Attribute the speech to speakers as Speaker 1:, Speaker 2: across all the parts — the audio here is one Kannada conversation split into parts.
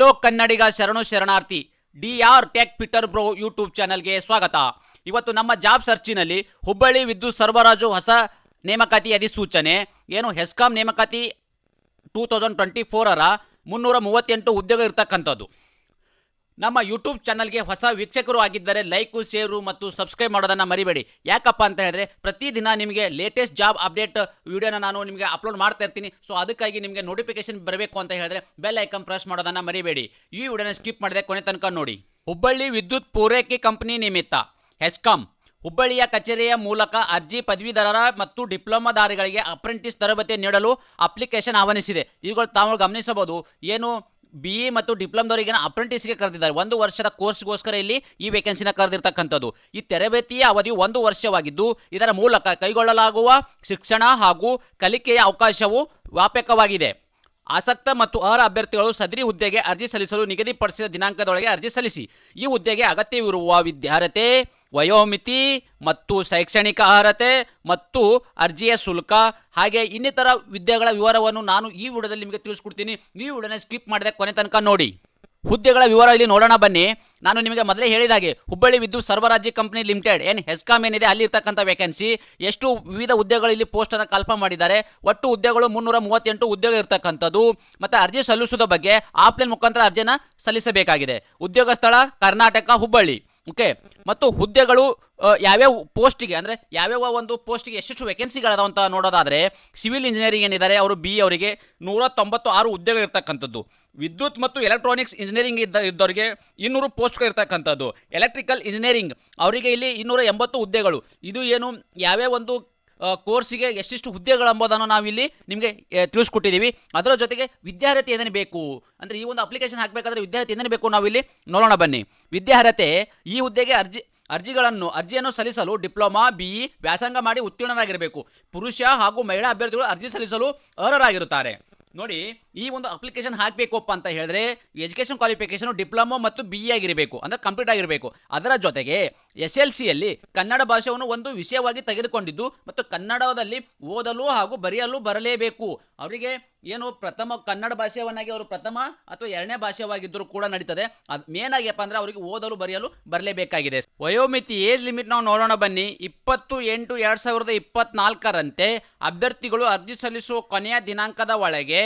Speaker 1: ಎಷ್ಟೋ ಕನ್ನಡಿಗ ಶರಣು ಶರಣಾರ್ಥಿ D R tech Peter bro YouTube ಚಾನಲ್ಗೆ ಸ್ವಾಗತ. ಇವತ್ತು ನಮ್ಮ ಜಾಬ್ ಸರ್ಚಿನಲ್ಲಿ ಹುಬ್ಬಳ್ಳಿ ವಿದ್ಯುತ್ ಸರಬರಾಜು ಹೊಸ ನೇಮಕಾತಿ ಅಧಿಸೂಚನೆ. ಏನು, ಹೆಸ್ಕಾಂ ನೇಮಕಾತಿ ಟೂ ತೌಸಂಡ್ ಟ್ವೆಂಟಿ ಫೋರರ ಮುನ್ನೂರ ಮೂವತ್ತೆಂಟು ಹುದ್ದೆಗಳು ಇರ್ತಕ್ಕಂಥದ್ದು. ನಮ್ಮ ಯೂಟ್ಯೂಬ್ ಚಾನಲ್ಗೆ ಹೊಸ ವೀಕ್ಷಕರು ಆಗಿದ್ದರೆ ಲೈಕು ಶೇರು ಮತ್ತು ಸಬ್ಸ್ಕ್ರೈಬ್ ಮಾಡೋದನ್ನು ಮರಿಬೇಡಿ. ಯಾಕಪ್ಪ ಅಂತ ಹೇಳಿದ್ರೆ ಪ್ರತಿದಿನ ನಿಮಗೆ ಲೇಟೆಸ್ಟ್ ಜಾಬ್ ಅಪ್ಡೇಟ್ ವಿಡಿಯೋನ ನಾನು ನಿಮಗೆ ಅಪ್ಲೋಡ್ ಮಾಡ್ತಾ ಇರ್ತೀನಿ. ಸೊ ಅದಕ್ಕಾಗಿ ನಿಮಗೆ ನೋಟಿಫಿಕೇಶನ್ ಬರಬೇಕು ಅಂತ ಹೇಳಿದ್ರೆ ಬೆಲ್ ಐಕನ್ ಪ್ರೆಸ್ ಮಾಡೋದನ್ನು ಮರಿಬೇಡಿ. ಈ ವಿಡಿಯೋನ ಸ್ಕಿಪ್ ಮಾಡಿದೆ ಕೊನೆ ತನಕ ನೋಡಿ. ಹುಬ್ಬಳ್ಳಿ ವಿದ್ಯುತ್ ಪೂರೈಕೆ ಕಂಪನಿ ನಿಮಿತ್ತ ಹೆಸ್ಕಾಂ ಹುಬ್ಬಳ್ಳಿಯ ಕಚೇರಿಯ ಮೂಲಕ ಅರ್ಜಿ ಪದವೀಧರರ ಮತ್ತು ಡಿಪ್ಲೊಮಾದಾರಿಗಳಿಗೆ ಅಪ್ರೆಂಟಿಸ್ ತರಬೇತಿ ನೀಡಲು ಅಪ್ಲಿಕೇಶನ್ ಆಹ್ವಾನಿಸಿದೆ. ಇವುಗಳು ತಾವು ಗಮನಿಸಬಹುದು. ಏನು ಬಿ ಇ ಮತ್ತು ಡಿಪ್ಲೊಮ್ದವರಿಗೆ ಅಪ್ರೆಂಟಿಸ್ಗೆ ಕರೆದಿದ್ದಾರೆ. ಒಂದು ವರ್ಷದ ಕೋರ್ಸ್ಗೋಸ್ಕರ ಇಲ್ಲಿ ಈ ವೇಕೆನ್ಸಿನ ಕರೆದಿರ್ತಕ್ಕಂಥದ್ದು. ಈ ತರಬೇತಿಯ ಅವಧಿ ಒಂದು ವರ್ಷವಾಗಿದ್ದು, ಇದರ ಮೂಲಕ ಕೈಗೊಳ್ಳಲಾಗುವ ಶಿಕ್ಷಣ ಹಾಗೂ ಕಲಿಕೆಯ ಅವಕಾಶವು ವ್ಯಾಪಕವಾಗಿದೆ. ಆಸಕ್ತ ಮತ್ತು ಅರ್ಹ ಅಭ್ಯರ್ಥಿಗಳು ಸದರಿ ಹುದ್ದೆಗೆ ಅರ್ಜಿ ಸಲ್ಲಿಸಲು ನಿಗದಿಪಡಿಸಿದ ದಿನಾಂಕದೊಳಗೆ ಅರ್ಜಿ ಸಲ್ಲಿಸಿ. ಈ ಹುದ್ದೆಗೆ ಅಗತ್ಯವಿರುವ ವಿದ್ಯಾರ್ಹತೆ ವಯೋಮಿತಿ ಮತ್ತು ಶೈಕ್ಷಣಿಕ ಅರ್ಹತೆ ಮತ್ತು ಅರ್ಜಿಯ ಶುಲ್ಕ ಹಾಗೆ ಇನ್ನಿತರ ವಿದ್ಯೆಗಳ ವಿವರವನ್ನು ನಾನು ಈ ವಿಡಿಯೋದಲ್ಲಿ ನಿಮಗೆ ತಿಳಿಸ್ಕೊಡ್ತೀನಿ. ಈ ವಿಡಿಯೋನ ಸ್ಕಿಪ್ ಮಾಡಿದೆ ಕೊನೆ ತನಕ ನೋಡಿ. ಹುದ್ದೆಗಳ ವಿವರ ಇಲ್ಲಿ ನೋಡೋಣ ಬನ್ನಿ. ನಾನು ನಿಮಗೆ ಮೊದಲೇ ಹೇಳಿದ ಹಾಗೆ ಹುಬ್ಬಳ್ಳಿ ವಿದ್ಯುತ್ ಸರ್ವರಾಜ್ಯ ಕಂಪನಿ ಲಿಮಿಟೆಡ್ ಏನು ಹೆಸ್ಕಾಮ್ ಏನಿದೆ ಅಲ್ಲಿರ್ತಕ್ಕಂಥ ವೇಕೆನ್ಸಿ ಎಷ್ಟು ವಿವಿಧ ಹುದ್ದೆಗಳು ಇಲ್ಲಿ ಪೋಸ್ಟನ್ನು ಕಲ್ಪ ಮಾಡಿದ್ದಾರೆ. ಒಟ್ಟು ಹುದ್ದೆಗಳು ಮುನ್ನೂರ ಮೂವತ್ತೆಂಟು ಹುದ್ದೆಗಳು ಇರ್ತಕ್ಕಂಥದ್ದು. ಮತ್ತು ಅರ್ಜಿ ಸಲ್ಲಿಸೋದ ಬಗ್ಗೆ ಆಫ್ಲೈನ್ ಮುಖಾಂತರ ಅರ್ಜಿಯನ್ನು ಸಲ್ಲಿಸಬೇಕಾಗಿದೆ. ಉದ್ಯೋಗ ಸ್ಥಳ ಕರ್ನಾಟಕ, ಹುಬ್ಬಳ್ಳಿ. ಓಕೆ, ಮತ್ತು ಹುದ್ದೆಗಳು ಯಾವ್ಯಾವ ಪೋಸ್ಟಿಗೆ, ಅಂದರೆ ಯಾವ್ಯಾವ ಒಂದು ಪೋಸ್ಟಿಗೆ ಎಷ್ಟೆಷ್ಟು ವೇಕೆನ್ಸಿಗಳದಾವ ಅಂತ ನೋಡೋದಾದರೆ ಸಿವಿಲ್ ಇಂಜಿನಿಯರಿಂಗ್ ಏನಿದ್ದಾರೆ, ಅವರು ಬಿ ಅವರಿಗೆ ನೂರ ತೊಂಬತ್ತು ಆರು ಹುದ್ದೆಗಳು ಇರ್ತಕ್ಕಂಥದ್ದು. ವಿದ್ಯುತ್ ಮತ್ತು ಎಲೆಕ್ಟ್ರಾನಿಕ್ಸ್ ಇಂಜಿನಿಯರಿಂಗ್ ಇದ್ದ, ಇದ್ದವರಿಗೆ ಇನ್ನೂರು ಪೋಸ್ಟ್ಗಳು ಇರ್ತಕ್ಕಂಥದ್ದು. ಎಲೆಕ್ಟ್ರಿಕಲ್ ಇಂಜಿನಿಯರಿಂಗ್ ಅವರಿಗೆ ಇಲ್ಲಿ ಇನ್ನೂರ ಎಂಬತ್ತು ಹುದ್ದೆಗಳು. ಇದು ಏನು, ಯಾವ್ಯಾವ ಒಂದು ಕೋರ್ಸಿಗೆ ಎಷ್ಟೆಷ್ಟು ಹುದ್ದೆಗಳು ಎಂಬುದನ್ನು ನಾವಿಲ್ಲಿ ನಿಮಗೆ ತಿಳಿಸ್ಕೊಟ್ಟಿದ್ದೀವಿ. ಅದರ ಜೊತೆಗೆ ವಿದ್ಯಾರ್ಹತೆ ಏನೇನು ಬೇಕು? ಅಂದರೆ ಈ ಒಂದು ಅಪ್ಲಿಕೇಶನ್ ಹಾಕಬೇಕಾದ್ರೆ ವಿದ್ಯಾರ್ಹತೆ ಏನೇನು ಬೇಕು ನಾವಿಲ್ಲಿ ನೋಡೋಣ ಬನ್ನಿ. ವಿದ್ಯಾರ್ಹತೆ, ಈ ಹುದ್ದೆಗೆ ಅರ್ಜಿ, ಅರ್ಜಿಗಳನ್ನು, ಅರ್ಜಿಯನ್ನು ಸಲ್ಲಿಸಲು ಡಿಪ್ಲೊಮಾ, ಬಿ, ಇ, ವ್ಯಾಸಂಗ ಮಾಡಿ ಉತ್ತೀರ್ಣರಾಗಿರಬೇಕು. ಪುರುಷ ಹಾಗೂ ಮಹಿಳಾ ಅಭ್ಯರ್ಥಿಗಳು ಅರ್ಜಿ ಸಲ್ಲಿಸಲು ಅರ್ಹರಾಗಿರುತ್ತಾರೆ. ನೋಡಿ ಈ ಒಂದು ಅಪ್ಲಿಕೇಶನ್ ಹಾಕಬೇಕಪ್ಪ ಅಂತ ಹೇಳಿದ್ರೆ ಎಜುಕೇಷನ್ ಕ್ವಾಲಿಫಿಕೇಶನ್ ಡಿಪ್ಲೊಮಾ ಮತ್ತು ಬಿ ಇ ಆಗಿರಬೇಕು, ಅಂದರೆ ಕಂಪ್ಲೀಟ್ ಆಗಿರಬೇಕು. ಅದರ ಜೊತೆಗೆ ಎಸ್ ಎಲ್ ಸಿಯಲ್ಲಿ ಕನ್ನಡ ಭಾಷೆಯನ್ನು ಒಂದು ವಿಷಯವಾಗಿ ತೆಗೆದುಕೊಂಡಿದ್ದು ಮತ್ತು ಕನ್ನಡದಲ್ಲಿ ಓದಲು ಹಾಗೂ ಬರೆಯಲು ಬರಲೇಬೇಕು. ಅವರಿಗೆ ಏನು ಪ್ರಥಮ ಕನ್ನಡ ಭಾಷೆಯವನ್ನಾಗಿ ಅವರು ಪ್ರಥಮ ಅಥವಾ ಎರಡನೇ ಭಾಷೆವಾಗಿದ್ದರೂ ಕೂಡ ನಡೀತದೆ. ಅದು ಮೇನ್ ಆಗಿಯಪ್ಪ ಅಂದರೆ ಅವರಿಗೆ ಓದಲು ಬರೆಯಲು ಬರಲೇಬೇಕಾಗಿದೆ. ವಯೋಮಿತಿ ಏಜ್ ಲಿಮಿಟ್ ನಾವು ನೋಡೋಣ ಬನ್ನಿ. ಇಪ್ಪತ್ತು ಎಂಟು ಎರಡು ಸಾವಿರದ ಇಪ್ಪತ್ನಾಲ್ಕರಂತೆ ಅಭ್ಯರ್ಥಿಗಳು ಅರ್ಜಿ ಸಲ್ಲಿಸುವ ಕೊನೆಯ ದಿನಾಂಕದ ಒಳಗೆ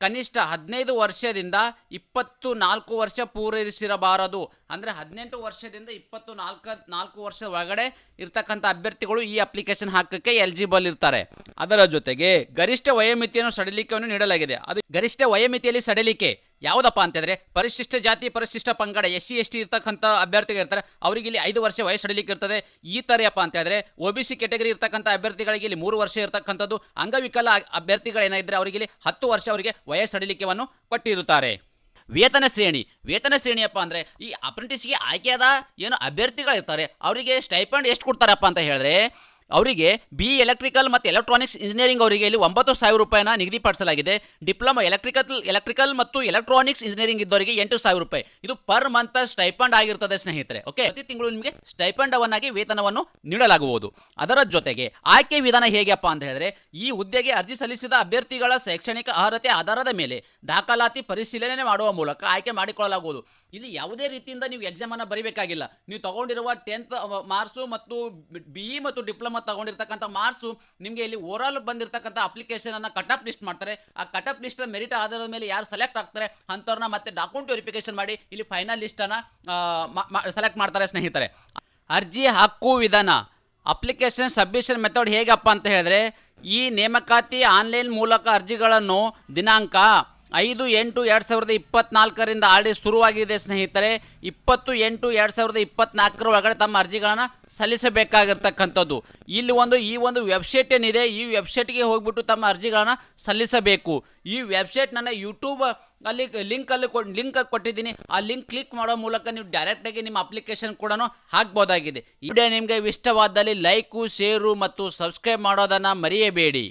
Speaker 1: ಕನಿಷ್ಠ ಹದಿನೈದು ವರ್ಷದಿಂದ ಇಪ್ಪತ್ತು ನಾಲ್ಕು ವರ್ಷ ಪೂರೈಸಿರಬಾರದು. ಅಂದರೆ ಹದಿನೆಂಟು ವರ್ಷದಿಂದ ಇಪ್ಪತ್ತು ನಾಲ್ಕು ನಾಲ್ಕು ವರ್ಷ ಒಳಗಡೆ ಇರ್ತಕ್ಕಂಥ ಅಭ್ಯರ್ಥಿಗಳು ಈ ಅಪ್ಲಿಕೇಶನ್ ಹಾಕಕ್ಕೆ ಎಲಿಜಿಬಲ್ ಇರ್ತಾರೆ. ಅದರ ಜೊತೆಗೆ ಗರಿಷ್ಠ ವಯೋಮಿತಿಯನ್ನು ಸಡಿಲಿಕೆಯನ್ನು ನೀಡಲಾಗಿದೆ. ಅದು ಗರಿಷ್ಠ ವಯೋಮಿತಿಯಲ್ಲಿ ಸಡಿಲಿಕೆ. ಯಾವುದಪ್ಪ ಅಂತಂದರೆ ಪರಿಶಿಷ್ಟ ಜಾತಿ, ಪರಿಶಿಷ್ಟ ಪಂಗಡ ಎಸ್ ಸಿ ಎಸ್ ಟಿ ಇರ್ತಕ್ಕಂಥ ಅಭ್ಯರ್ಥಿಗಳಿರ್ತಾರೆ ಅವರಿಗೆ ಇಲ್ಲಿ ಐದು ವರ್ಷ ವಯಸ್ಸು ಸಡಿಲಿಕೆ ಇರ್ತದೆ. ಈ ಥರಪ್ಪ ಅಂತ ಹೇಳಿದ್ರೆ ಒ ಬಿ ಸಿ ಕೆಟಗರಿ ಇರ್ತಕ್ಕಂಥ ಅಭ್ಯರ್ಥಿಗಳಿಗೆ ಇಲ್ಲಿ ಮೂರು ವರ್ಷ ಇರ್ತಕ್ಕಂಥದ್ದು. ಅಂಗವಿಕಲ ಅಭ್ಯರ್ಥಿಗಳು ಏನಾಗಿದ್ರೆ ಅವರಿಗೆ ಇಲ್ಲಿ ಹತ್ತು ವರ್ಷ ಅವರಿಗೆ ವಯಸ್ಸು ಸಡಿಲಿಕೆಯನ್ನು ಕೊಟ್ಟಿರುತ್ತಾರೆ. ವೇತನ ಶ್ರೇಣಿ. ವೇತನ ಶ್ರೇಣಿಯಪ್ಪ ಅಂದರೆ ಈ ಅಪ್ರೆಂಟಿಸ್ಗೆ ಆಯ್ಕೆಯಾದ ಏನು ಅಭ್ಯರ್ಥಿಗಳಿರ್ತಾರೆ. ಅವರಿಗೆ ಸ್ಟೈಪಂಡ್ ಎಷ್ಟು ಕೊಡ್ತಾರಪ್ಪ ಅಂತ ಹೇಳಿದ್ರೆ ಅವರಿಗೆ ಬಿ ಎಲೆಕ್ಟ್ರಿಕಲ್ ಮತ್ತು ಎಲೆಕ್ಟ್ರಾನಿಕ್ಸ್ ಇಂಜಿನಿಯರಿಂಗ್ ಅವರಿಗೆ ಇಲ್ಲಿ ಒಂಬತ್ತು ಸಾವಿರ ರೂಪಾಯಿನ ನಿಗದಿಪಡಿಸಲಾಗಿದೆ ಡಿಪ್ಲೊಮಾ ಎಲೆಕ್ಟ್ರಿಕಲ್ ಎಲೆಕ್ಟ್ರಿಕಲ್ ಮತ್ತು ಎಲೆಕ್ಟ್ರಾನಿಕ್ಸ್ ಇಂಜಿನಿಯರಿಂಗ್ ಇದ್ದವರಿಗೆ ಎಂಟು ಸಾವಿರ ರೂಪಾಯಿ. ಇದು ಪರ್ ಮಂತ್ ಸ್ಟೈಪಂಡ್ ಆಗಿರ್ತದೆ ಸ್ನೇಹಿತರೆ ಓಕೆ ಪ್ರತಿ ತಿಂಗಳು ನಿಮಗೆ ಸ್ಟೈಪಂಡವನ್ನಾಗಿ ವೇತನವನ್ನು ನೀಡಲಾಗುವುದು. ಅದರ ಜೊತೆಗೆ ಆಯ್ಕೆ ವಿಧಾನ ಹೇಗೆಪ್ಪ ಅಂತ ಹೇಳಿದ್ರೆ, ಈ ಹುದ್ದೆಗೆ ಅರ್ಜಿ ಸಲ್ಲಿಸಿದ ಅಭ್ಯರ್ಥಿಗಳ ಶೈಕ್ಷಣಿಕ ಅರ್ಹತೆ ಆಧಾರದ ಮೇಲೆ ದಾಖಲಾತಿ ಪರಿಶೀಲನೆ ಮಾಡುವ ಮೂಲಕ ಆಯ್ಕೆ ಮಾಡಿಕೊಳ್ಳಲಾಗುವುದು. ಇಲ್ಲಿ ಯಾವುದೇ ರೀತಿಯಿಂದ ನೀವು ಎಕ್ಸಾಮ್ ಅನ್ನು ಬರೀಬೇಕಾಗಿಲ್ಲ. ನೀವು ತಗೊಂಡಿರುವ ಟೆಂತ್ ಮಾರ್ಕ್ಸು ಮತ್ತು ಬಿ ಇ ಮತ್ತು ಡಿಪ್ಲೊಮಾ ತಗೊಂಡಿರ್ತಕ್ಕಂಥ ಮಾರ್ಕ್ಸು ನಿಮಗೆ ಇಲ್ಲಿ ಓವರಾಲ್ ಬಂದಿರತಕ್ಕಂಥ ಅಪ್ಲಿಕೇಶನ್ ಅನ್ನ ಕಟ್ ಆಫ್ ಲಿಸ್ಟ್ ಮಾಡ್ತಾರೆ. ಆ ಕಟ್ ಅಪ್ ಲಿಸ್ಟ್ ಮೆರಿಟ್ ಆಧಾರದ ಮೇಲೆ ಯಾರು ಸೆಲೆಕ್ಟ್ ಆಗ್ತಾರೆ ಅಂಥವ್ರನ್ನ ಮತ್ತೆ ಡಾಕ್ಯುಮೆಂಟ್ ವೆರಿಫಿಕೇಶನ್ ಮಾಡಿ ಇಲ್ಲಿ ಫೈನಲ್ ಲಿಸ್ಟನ್ನು ಸೆಲೆಕ್ಟ್ ಮಾಡ್ತಾರೆ ಸ್ನೇಹಿತರೆ. ಅರ್ಜಿ ಹಕ್ಕು ವಿಧಾನ ಅಪ್ಲಿಕೇಶನ್ ಸಬ್ಮಿಷನ್ ಮೆಥಡ್ ಹೇಗಪ್ಪ ಅಂತ ಹೇಳಿದ್ರೆ ಈ ನೇಮಕಾತಿ ಆನ್ಲೈನ್ ಮೂಲಕ ಅರ್ಜಿಗಳನ್ನು ದಿನಾಂಕ ಐದು ಎಂಟು ಎರಡು ಸಾವಿರದ ಇಪ್ಪತ್ನಾಲ್ಕರಿಂದ ಆಲ್ರೆಡಿ ಶುರುವಾಗಿದೆ, ಸ್ನೇಹಿತರೆ. ಇಪ್ಪತ್ತು ಎಂಟು ಎರಡು ಸಾವಿರದ ಇಪ್ಪತ್ನಾಲ್ಕರ ಒಳಗಡೆ ತಮ್ಮ ಅರ್ಜಿಗಳನ್ನು ಸಲ್ಲಿಸಬೇಕಾಗಿರ್ತಕ್ಕಂಥದ್ದು. ಇಲ್ಲಿ ಒಂದು, ಈ ಒಂದು ವೆಬ್ಸೈಟ್ ಏನಿದೆ, ಈ ವೆಬ್ಸೈಟ್ಗೆ ಹೋಗ್ಬಿಟ್ಟು ತಮ್ಮ ಅರ್ಜಿಗಳನ್ನು ಸಲ್ಲಿಸಬೇಕು. ಈ ವೆಬ್ಸೈಟ್ ನನ್ನ ಯೂಟ್ಯೂಬ್ ಅಲ್ಲಿ ಲಿಂಕಲ್ಲಿ ಕೊ ಲಿಂಕ್ ಕೊಟ್ಟಿದ್ದೀನಿ. ಆ ಲಿಂಕ್ ಕ್ಲಿಕ್ ಮಾಡೋ ಮೂಲಕ ನೀವು ಡೈರೆಕ್ಟಾಗಿ ನಿಮ್ಮ ಅಪ್ಲಿಕೇಶನ್ ಕೂಡ ಹಾಕ್ಬೋದಾಗಿದೆ. ಈ ನಿಮಗೆ ಇಷ್ಟವಾದಲ್ಲಿ ಲೈಕು ಶೇರು ಮತ್ತು ಸಬ್ಸ್ಕ್ರೈಬ್ ಮಾಡೋದನ್ನು ಮರೆಯಬೇಡಿ.